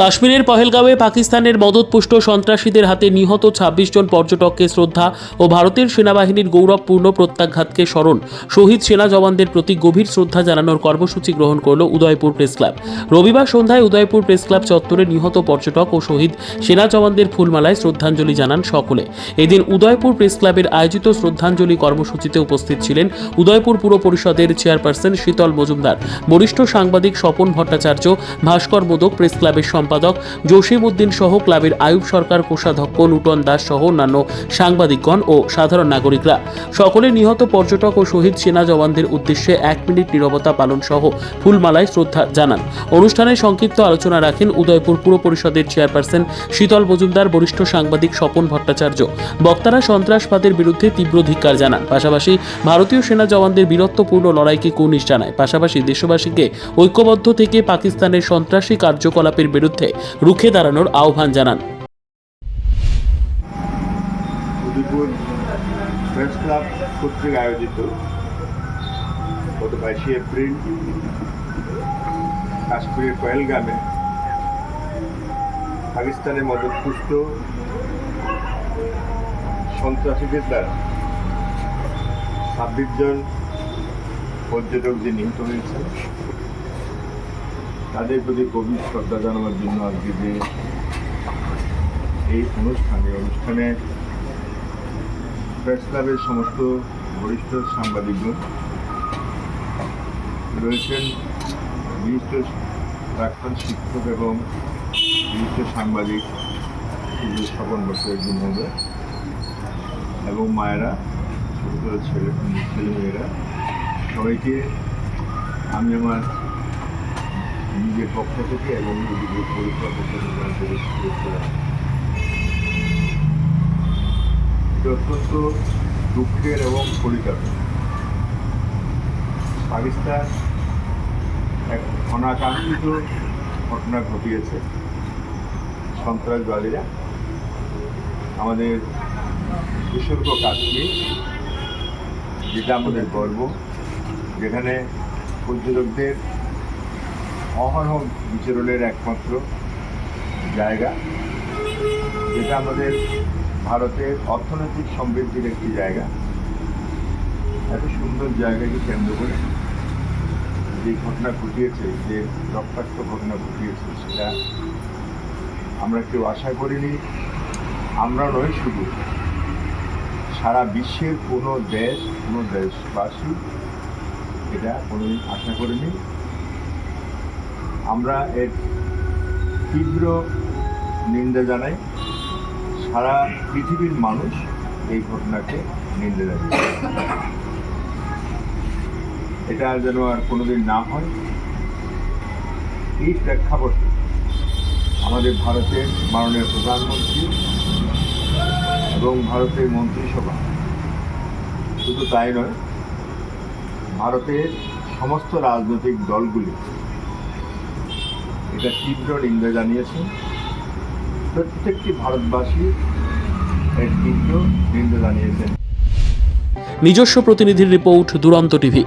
কাশ্মীরের পহেলগাঁওয়ে পাকিস্তানের মদতপুষ্ট সন্ত্রাসীদের হাতে নিহত ২৬ জন পর্যটককে শ্রদ্ধা ও ভারতের সেনাবাহিনীর গৌরবপূর্ণ প্রত্যাঘাতকে স্মরণ। শহীদ সেনা জওয়ানদের প্রতি গভীর শ্রদ্ধা জানানোর কর্মসূচি গ্রহণ করল উদয়পুর প্রেস ক্লাব। রবিবার সন্ধ্যায় উদয়পুর প্রেস ক্লাব চত্বরে নিহত পর্যটক ও শহীদ সেনা জওয়ানদের ফুলমালায় শ্রদ্ধাঞ্জলি জানান সকলে। এদিন উদয়পুর প্রেস ক্লাবের আয়োজিত শ্রদ্ধাঞ্জলি কর্মসূচিতে উপস্থিত ছিলেন উদয়পুর পুর পরিষদের চেয়ারপারসন শীতল মজুমদার, বরিষ্ঠ সাংবাদিক স্বপন ভট্টাচার্য, ভাস্কর মোদক প্রেস ক্লাবের সম্পাদক জসিম উদ্দিন সহ ক্লাবের আয়ুব সরকার, কোষাধ্যক্ষ নূতন দাস সহ অন্যান্য সাংবাদিকগণ ও সাধারণ নাগরিকরা। সকলে নিহত পর্যটক ও শহীদ সেনা জওয়ানদের উদ্দেশ্যে এক মিনিট নীরবতা পালন সহ ফুলমালায় শ্রদ্ধা জানান। অনুষ্ঠানে সংক্ষিপ্ত আলোচনা রাখেন উদয়পুর পুর পরিষদের চেয়ারপারসন শীতল মজুমদার, বরিষ্ঠ সাংবাদিক স্বপন ভট্টাচার্য। বক্তারা সন্ত্রাসবাদের বিরুদ্ধে তীব্র ধিক্কার জানান। পাশাপাশি ভারতীয় সেনা জওয়ানদের বীরত্বপূর্ণ লড়াইকে কুর্নিশ জানায়। পাশাপাশি দেশবাসীকে ঐক্যবদ্ধ থেকে পাকিস্তানের সন্ত্রাসী কার্যকলাপের বিরুদ্ধে রুখে দাঁড়ানোর আহ্বান জানান। প্রেস ক্লাব কর্তৃক কাশ্মীরের পহেলগামে পাকিস্তানের মদতপুষ্ট সন্ত্রাসীদের দ্বারা ছাব্বিশ জন পর্যটক যে নিহত হয়েছেন তাদের প্রতি গভীর শ্রদ্ধা জানানোর জন্য আজকে যে এই অনুষ্ঠানে অনুষ্ঠানে প্রেস ক্লাবের সমস্ত বরিষ্ঠ সাংবাদিকগণ রয়েছেন, বিশিষ্ট প্রাক্তন শিক্ষক এবং বিশিষ্ট সাংবাদিক বছরের দিন হবে এবং মায়েরা, ছোটো ছোটো ছেলে, ছেলেমেয়েরা, সবাইকে আমি আমার নিজের পক্ষ থেকে এবং নিজেদের। এটা অত্যন্ত দুঃখের এবং পরিতাপের পাকিস্তান এক অনাকাঙ্ক্ষিত ঘটনা ঘটিয়েছে সন্ত্রাসবাদীরা আমাদের দুষ্কর্ম কাশ্মীর, যেটা আমাদের গর্ব, যেখানে পর্যটকদের অহরহ বিচরণের একমাত্র জায়গা, যেটা আমাদের ভারতের অর্থনৈতিক সমৃদ্ধির একটি জায়গা। এত সুন্দর জায়গাকে কেন্দ্র করে যে ঘটনা ঘটিয়েছে, যে রক্তাক্ত ঘটনা ঘটিয়েছে, সেটা আমরা কেউ আশা করিনি, আমরা নয় শুধু। সারা বিশ্বের কোনো দেশ, কোনো দেশবাসী এটা কোনোদিন আশা করিনি। আমরা এর তীব্র নিন্দা জানাই। সারা পৃথিবীর মানুষ এই ঘটনাকে নিন্দে জানিয়েছে এটা যেন আর কোনোদিন না হয়। এই প্রেক্ষাপটে আমাদের ভারতের মাননীয় প্রধানমন্ত্রী এবং ভারতের মন্ত্রিসভা শুধু তাই নয়, ভারতের সমস্ত রাজনৈতিক দলগুলি এটা তীব্র নিন্দা জানিয়েছেন। প্রত্যেকটি ভারতবাসী এর তীব্র নিন্দা জানিয়েছেন। নিজস্ব প্রতিনিধির রিপোর্ট দুরন্ত টিভি।